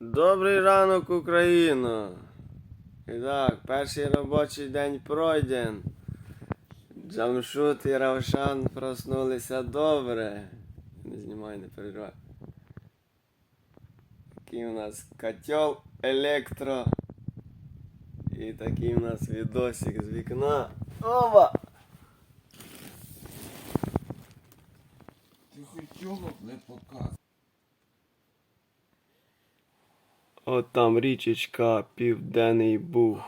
Добрий ранок, Україно! І так, перший робочий день пройден. Джамшут і Равшан проснулися добре. Не знімай, не переживай. Такий у нас котел електро. І такий у нас відосик з вікна. Оба! Ти хоч його не показуй. От там річечка Південний Буг.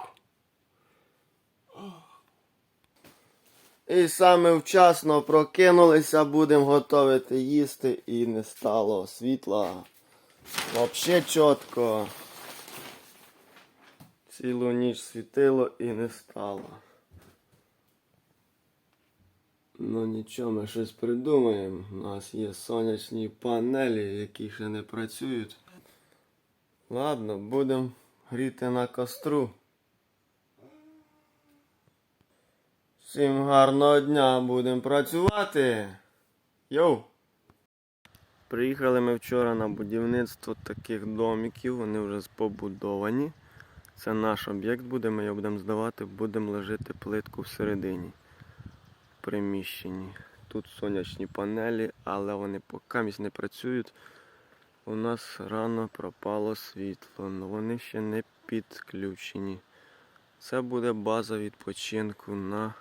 І саме вчасно прокинулися, будемо готувати їсти і не стало світла. Вообще чітко. Цілу ніч світило і не стало. Ну нічого, ми щось придумаємо. У нас є сонячні панелі, які ще не працюють. Ладно, будемо гріти на костру. Всім гарного дня, будемо працювати. Йоу! Приїхали ми вчора на будівництво таких домиків, вони вже побудовані. Це наш об'єкт буде, ми його будемо здавати, будемо ложити плитку всередині в приміщенні. Тут сонячні панелі, але вони поки не працюють. У нас рано пропало світло, але вони ще не підключені. Це буде база відпочинку на,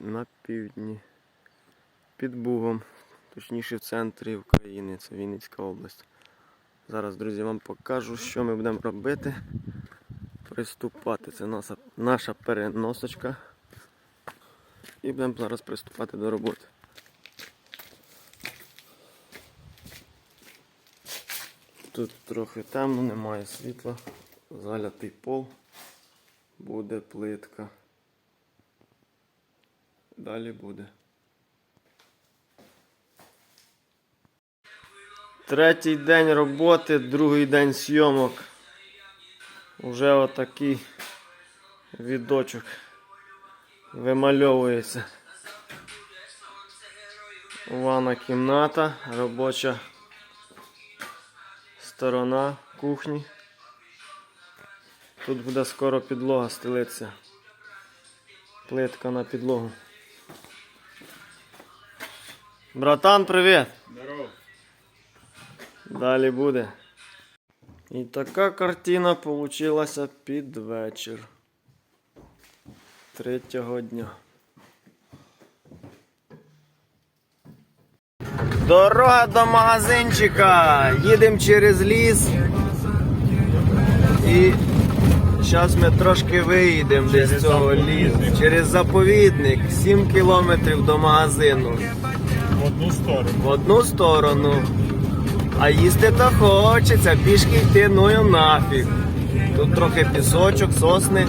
на півдні. Під Бугом, точніше в центрі України, це Вінницька область. Зараз, друзі, вам покажу, що ми будемо робити. Приступати. Це наша, наша переносочка. І будемо зараз приступати до роботи. Тут трохи темно, немає світла. Залятий пол. Буде плитка. Далі буде. Третій день роботи, другий день зйомок. Уже отакий відочок вимальовується. Ванна кімната, робоча сторона кухні. Тут буде скоро підлога стелитися. Плитка на підлогу. Братан, привіт! Здорово. Далі буде. І така картина получилася під вечір. Третього дня. Дорога до магазинчика. Їдемо через ліс. І зараз ми трошки виїдемо з цього лісу. Через заповідник. 7 кілометрів до магазину. В одну сторону. В одну сторону. А їсти то хочеться, пішки йти ну нафіг. Тут трохи пісочок, сосни.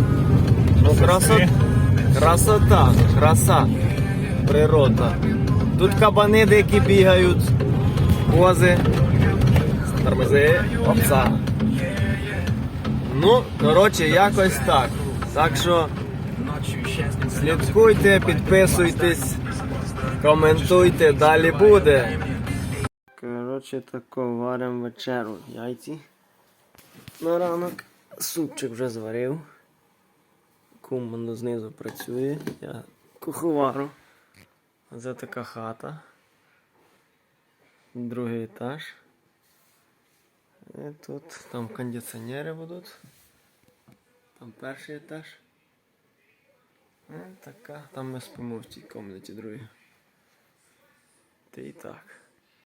Ну, красота. Красота, краса. Природа. Тут кабани деякі бігають, кози, тормози, овца. Ну, коротше, якось так. Так що слідкуйте, підписуйтесь, коментуйте, далі буде. Коротше, тако варимо вечеру. Яйці. На ранок супчик вже зварив. Кум знизу працює. Я куховару. Це така хата. Другий етаж. І тут там кондиціонери будуть. Там перший етаж. І така. Там ми спимо в тій кімнаті другій. Та і так.